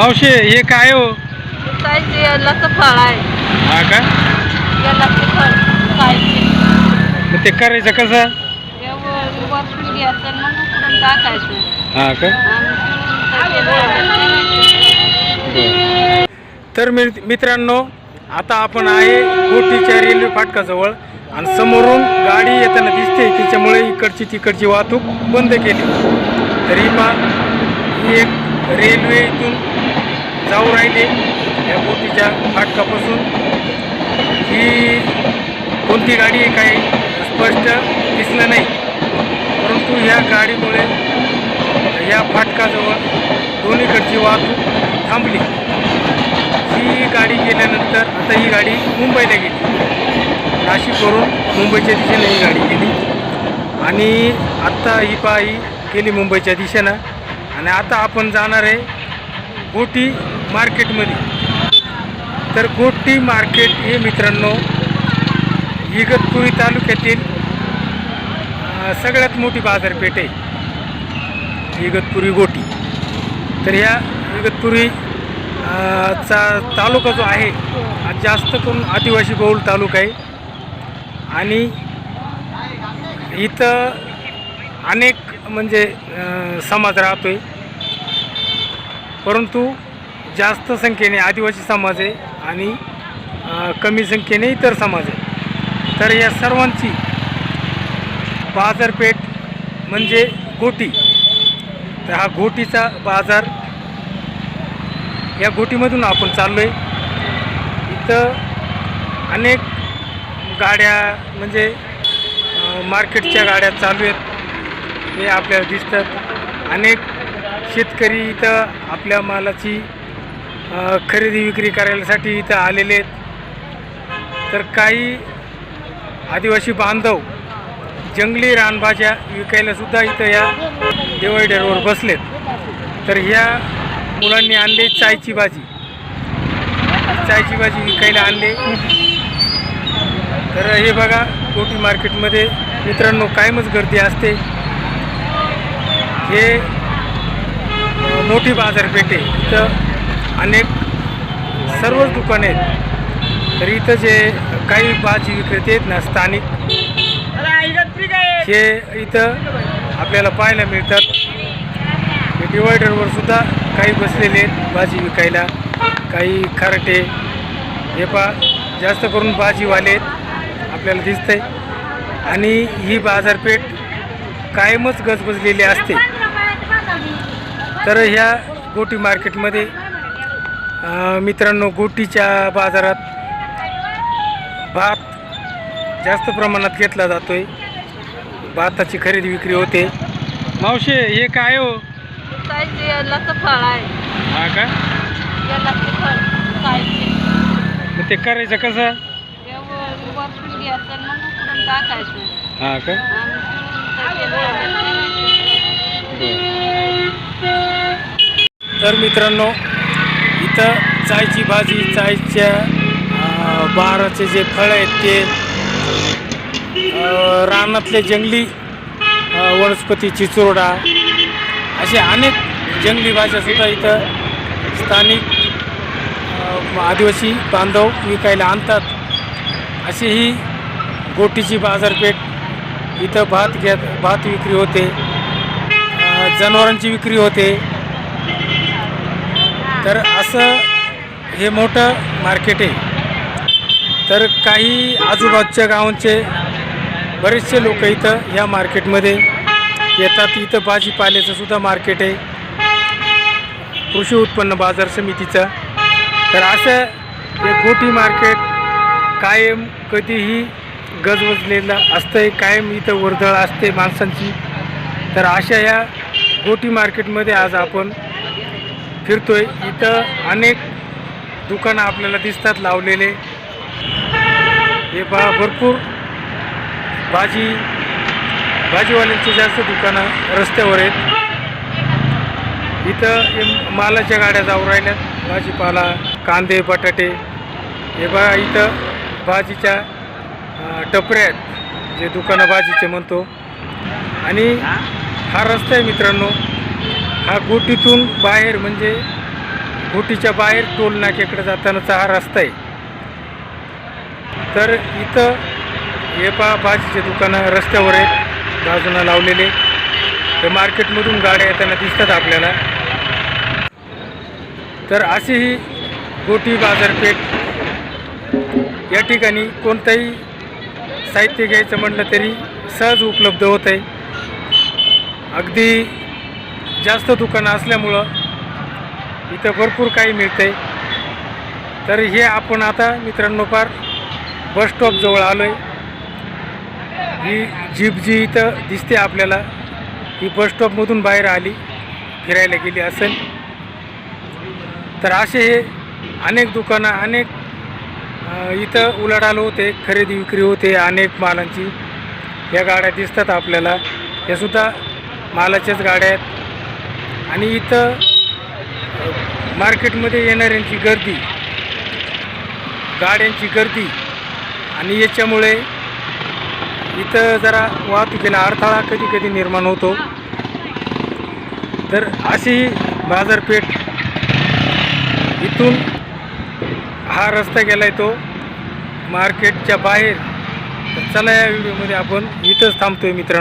मावशे हे काय हो? सायचे यालाचं फळ आहे. हा का? यालाचं फळ सायचे मग ते करायचं कसं? वरतून घ्यायचं मग उकडून टाकायचं. हा का? तर मित्रांनो आता आपण आहे गोटीच्या रेल्वे फाटकाजवळ आणि समोरून गाडी येताना दिसते. त्याच्यामुळे इकडची तिकडची वाहतूक बंद केली. तरी पा ही एक रेल्वे इथून जाऊ राहिली या बोटीच्या फाटकापासून. ही कोणती गाडी आहे काही स्पष्ट दिसलं नाही. परंतु ह्या गाडीमुळे या फाटकाजवळ दोन्हीकडची वाहतूक थांबली. ही गाडी गेल्यानंतर आता ही गाडी मुंबईला गेली. नाशिकवरून मुंबईच्या दिशेनं ही गाडी गेली. आणि आत्ता ही पा ही गेली मुंबईच्या दिशेनं. आणि आता आपण जाणार आहे बोटी मार्केटमध्ये. तर गोटी मार्केट हे मित्रांनो इगतपुरी तालुक्यातील सगळ्यात मोठी बाजारपेठ आहे. इगतपुरी गोटी. तर ह्या इगतपुरी चा तालुका जो आहे हा जास्त करून आदिवासी बहुल तालुका आहे. आणि इथं अनेक म्हणजे समाज राहतो आहे परंतु जास्त संख्येने आदिवासी समाज आहे आणि कमी संख्येने इतर समाज आहे. तर या सर्वांची बाजारपेठ म्हणजे गोटी. तर हा गोटीचा बाजार या गोटीमधून आपण चाललो आहे इथं अनेक गाड्या म्हणजे मार्केटच्या गाड्या चालू आहेत. हे आपल्याला दिसतात. अनेक शेतकरी इथं आपल्या मालाची खरेदी विक्री करायसाठी इथं आलेले आहेत. तर काही आदिवासी बांधव जंगली रानभाज्या विकायलासुद्धा इथं या डिवायडरवर बसलेत. तर ह्या मुलांनी आणले चायची भाजी. चायची भाजी विकायला आणले. तर हे बघा कोटी मार्केटमध्ये मित्रांनो कायमच गर्दी असते. हे मोठी बाजारपेठ आहे. इथं अनेक सर्वच दुकाने आहेत. तर इथं जे काही भाजी विक्रेते आहेत ना स्थानिक हे इथं आपल्याला पाहायला मिळतात. डिवायडरवर सुद्धा काही बसलेले आहेत भाजी विकायला. काही खारटे. हे पा जास्त करून भाजीवाले आहेत. आपल्याला दिसतंय. आणि ही बाजारपेठ कायमच गजबजलेली असते. तर ह्या गोटी मार्केटमध्ये मित्रांनो गोटीच्या बाजारात भात जास्त प्रमाणात घेतला जातोय. भाताची खरेदी विक्री होते. मावशे हे काय हो? फळ आहे. हा का? यालाचं फळ सायचे मग ते करायचं कसं? वरतून घ्यायचं मग उकडून टाकायचं. हा का? तर मित्रांनो इथं चायची भाजी चायच्या बाराचे जे फळं आहेत ते रानातले जंगली वनस्पती चिचोरडा असे अनेक जंगली भाज्यासुद्धा इथं स्थानिक आदिवासी बांधव विकायला आणतात. अशी ही गोटीची बाजारपेठ इथं भात घ्या भात विक्री होते. जनावरांची विक्री होते. तर असं हे मोठं मार्केट आहे. तर काही आजूबाजूच्या गावांचे बरेचसे लोक इथं ह्या मार्केटमध्ये येतात. इथं भाजीपाल्याचं सुद्धा मार्केट आहे. कृषी उत्पन्न बाजार समितीचं. तर असं हे गोटी मार्केट कायम कधीही गजबजलेलं असतंय. कायम इथं वर्दळ असते माणसांची. तर अशा या गोटी मार्केटमध्ये आज आपण फिरतोय. इथं अनेक दुकानं आपल्याला दिसतात लावलेले. हे बा भरपूर भाजी भाजीवाल्यांची जास्त दुकानं रस्त्यावर आहेत. इथं हे मालाच्या गाड्या जाऊ राहिल्यात. भाजीपाला कांदे बटाटे. हे बा इथं भाजीच्या टपऱ्या आहेत. जे दुकानं भाजीचे म्हणतो. आणि हा रस्ता आहे मित्रांनो. हा गोटीतून बाहेर म्हणजे गोटीच्या बाहेर टोल नाक्याकडे जातानाचा हा रस्ता आहे. तर इथं हे पहा भाजीचे दुकानं रस्त्यावर आहेत बाजूनं लावलेले. हे मार्केटमधून गाड्या येताना दिसतात आपल्याला. तर अशी ही गोटी बाजारपेठ. या ठिकाणी कोणतंही साहित्य घ्यायचं म्हटलं तरी सहज उपलब्ध होत आहे. अगदी जास्त दुकानं असल्यामुळं इथं भरपूर काही मिळतं आहे तर हे आपण आता मित्रांनो फार बस स्टॉपजवळ आलो आहे ही जीप जी इथं दिसते आपल्याला ही बस स्टॉपमधून बाहेर आली फिरायला गेली असेल. तर असे हे अनेक दुकानं अनेक इथं उलाढाल होते खरेदी विक्री होते अनेक मालांची. या गाड्या दिसतात आपल्याला. हे सुद्धा मालाच्याच गाड्या आहेत. आणि इथं मार्केटमध्ये येणाऱ्यांची गर्दी गाड्यांची गर्दी आणि याच्यामुळे इथं जरा वाहतुकीला अडथळा कधी कधी निर्माण होतो. तर अशी बाजारपेठ इथून हा रस्ता गेला आहे तो मार्केटच्या बाहेर. तर चला या व्हिडिओमध्ये आपण इथंच थांबतोय मित्रांनो.